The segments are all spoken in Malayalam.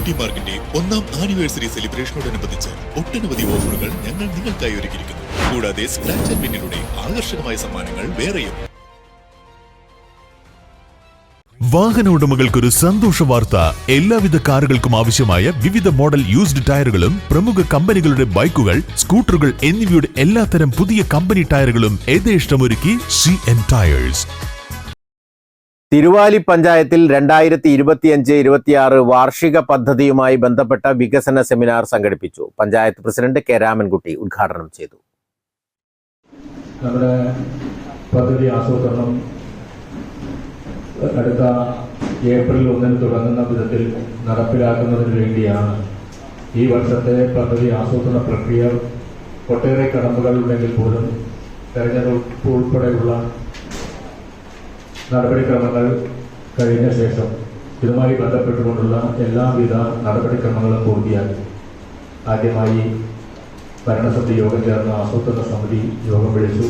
ബ്യൂട്ടി മാർക്കിന്റെ ഒന്നാം ആനിവേഴ്സറി സെലിബ്രേഷനോടനുബന്ധിച്ച് ഒട്ടനവധി ഓഫറുകൾ ഞങ്ങൾ നിങ്ങൾക്കായി ഒരുക്കിയിരിക്കുന്നു. കൂടാതെ സ്ക്രാച്ച് ആൻഡ് വിന്നിലൂടെ ആകർഷകമായ സമ്മാനങ്ങൾ വേറെയും. വാഹന ഉടമകൾക്കൊരു സന്തോഷ വാർത്ത. എല്ലാവിധ കാറുകൾക്കും ആവശ്യമായ വിവിധ മോഡൽ യൂസ്ഡ് ടയറുകളും പ്രമുഖ കമ്പനികളുടെ ബൈക്കുകൾ സ്കൂട്ടറുകൾ എന്നിവയുടെ എല്ലാത്തരം പുതിയ കമ്പനി ടയറുകളും യഥേഷ്ടമൊരുക്കി സി എൻ ടയേഴ്സ് തിരുവാലി പഞ്ചായത്തിൽ രണ്ടായിരത്തി ഇരുപത്തിയഞ്ച് ഇരുപത്തിയാറ് വാർഷിക പദ്ധതിയുമായി ബന്ധപ്പെട്ട വികസന സെമിനാർ സംഘടിപ്പിച്ചു. പഞ്ചായത്ത് പ്രസിഡന്റ് കെ രാമൻകുട്ടി ഉദ്ഘാടനം ചെയ്തു. നമ്മുടെ പദ്ധതി ആസൂത്രണം അടുത്ത ഏപ്രിൽ ഒന്നിന് തുടങ്ങുന്ന വിധത്തിൽ നടപ്പിലാക്കുന്നതിന് വേണ്ടിയാണ് ഈ വർഷത്തെ പദ്ധതി ആസൂത്രണ പ്രക്രിയ. ഒട്ടേറെ കടമ്പകൾ ഉണ്ടെങ്കിൽ പോലും തെരഞ്ഞെടുപ്പ് ഉൾപ്പെടെയുള്ള നടപടിക്രമങ്ങൾ കഴിഞ്ഞ ശേഷം ഇതുമായി ബന്ധപ്പെട്ടുകൊണ്ടുള്ള എല്ലാവിധ നടപടിക്രമങ്ങളും പൂർത്തിയാക്കി. ആദ്യമായി ഭരണസമിതി യോഗം ചേർന്ന ആസൂത്രണ സമിതി യോഗം വിളിച്ചു.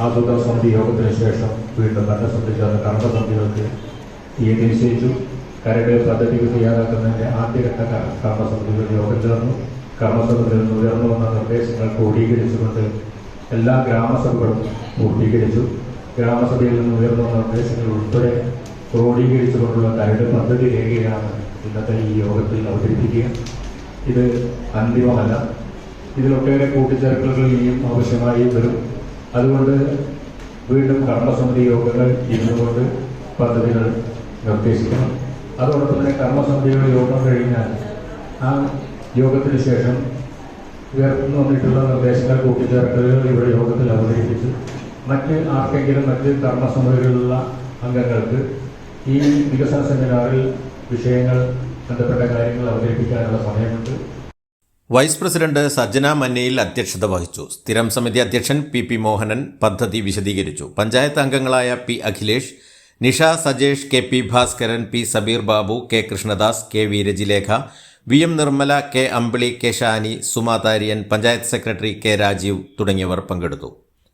ആസൂത്രണ സമിതി യോഗത്തിന് ശേഷം വീണ്ടും ഭരണസമിതി ചേർന്ന കർമ്മസമിതികൾക്ക് തീയതി നിശ്ചയിച്ചു. കരട് പദ്ധതികൾ തയ്യാറാക്കുന്നതിന്റെ ആദ്യഘട്ട കർ- കർമ്മസമിതികൾ യോഗം ചേർന്നു. കർമ്മസമിതിയിൽ നിന്ന് ഉയർന്നു വന്ന നിർദ്ദേശങ്ങൾ ക്രോഡീകരിച്ചുകൊണ്ട് എല്ലാ ഗ്രാമസഭകളും പൂർത്തീകരിച്ചു. ഗ്രാമസഭയിൽ നിന്ന് ഉയർന്നു വന്ന നിർദ്ദേശങ്ങൾ ഉൾപ്പെടെ ക്രോഡീകരിച്ചുകൊണ്ടുള്ള കരട് പദ്ധതി രേഖയാണ് ഇന്നത്തെ ഈ യോഗത്തിൽ അവതരിപ്പിക്കുക. ഇത് അന്തിമമല്ല. ഇതിലൊട്ടേറെ കൂട്ടിച്ചേർക്കലുകൾ ഇനിയും ആവശ്യമായി വരും. അതുകൊണ്ട് വീണ്ടും കർമ്മസമിതി യോഗങ്ങൾ ഇരുന്നുകൊണ്ട് പദ്ധതികൾ നിർദ്ദേശിക്കണം. അതോടൊപ്പം തന്നെ കർമ്മസമിതിയുടെ യോഗം കഴിഞ്ഞാൽ ആ യോഗത്തിന് ശേഷം ഉയർന്നു വന്നിട്ടുള്ള നിർദ്ദേശങ്ങൾ കൂട്ടിച്ചേർക്കലുകൾ ഇവിടെ യോഗത്തിൽ അവതരിപ്പിച്ചു. മറ്റ് ആർക്കെങ്കിലും മറ്റ് കർമ്മസമിതികളിലുള്ള അംഗങ്ങൾക്ക് ഈ വികസന സെമിനാറിൽ വിഷയങ്ങൾ ബന്ധപ്പെട്ട കാര്യങ്ങൾ അവതരിപ്പിക്കാനുള്ള സമയമുണ്ട്. വൈസ് പ്രസിഡന്റ് സജ്ജന മന്നയിൽ അധ്യക്ഷത വഹിച്ചു. സ്ഥിരം സമിതി അധ്യക്ഷൻ പി പി മോഹനൻ പദ്ധതി വിശദീകരിച്ചു. പഞ്ചായത്ത് അംഗങ്ങളായ P Akhilesh Nisha Sajesh K P Bhaskaran P Sabeer Babu K Krishnadas K V Rajilekha V M Nirmala K Ambili K Shani സുമാതാരിയൻ panchayat secretary K Rajeev തുടങ്ങിയവർ പങ്കെടുത്തു.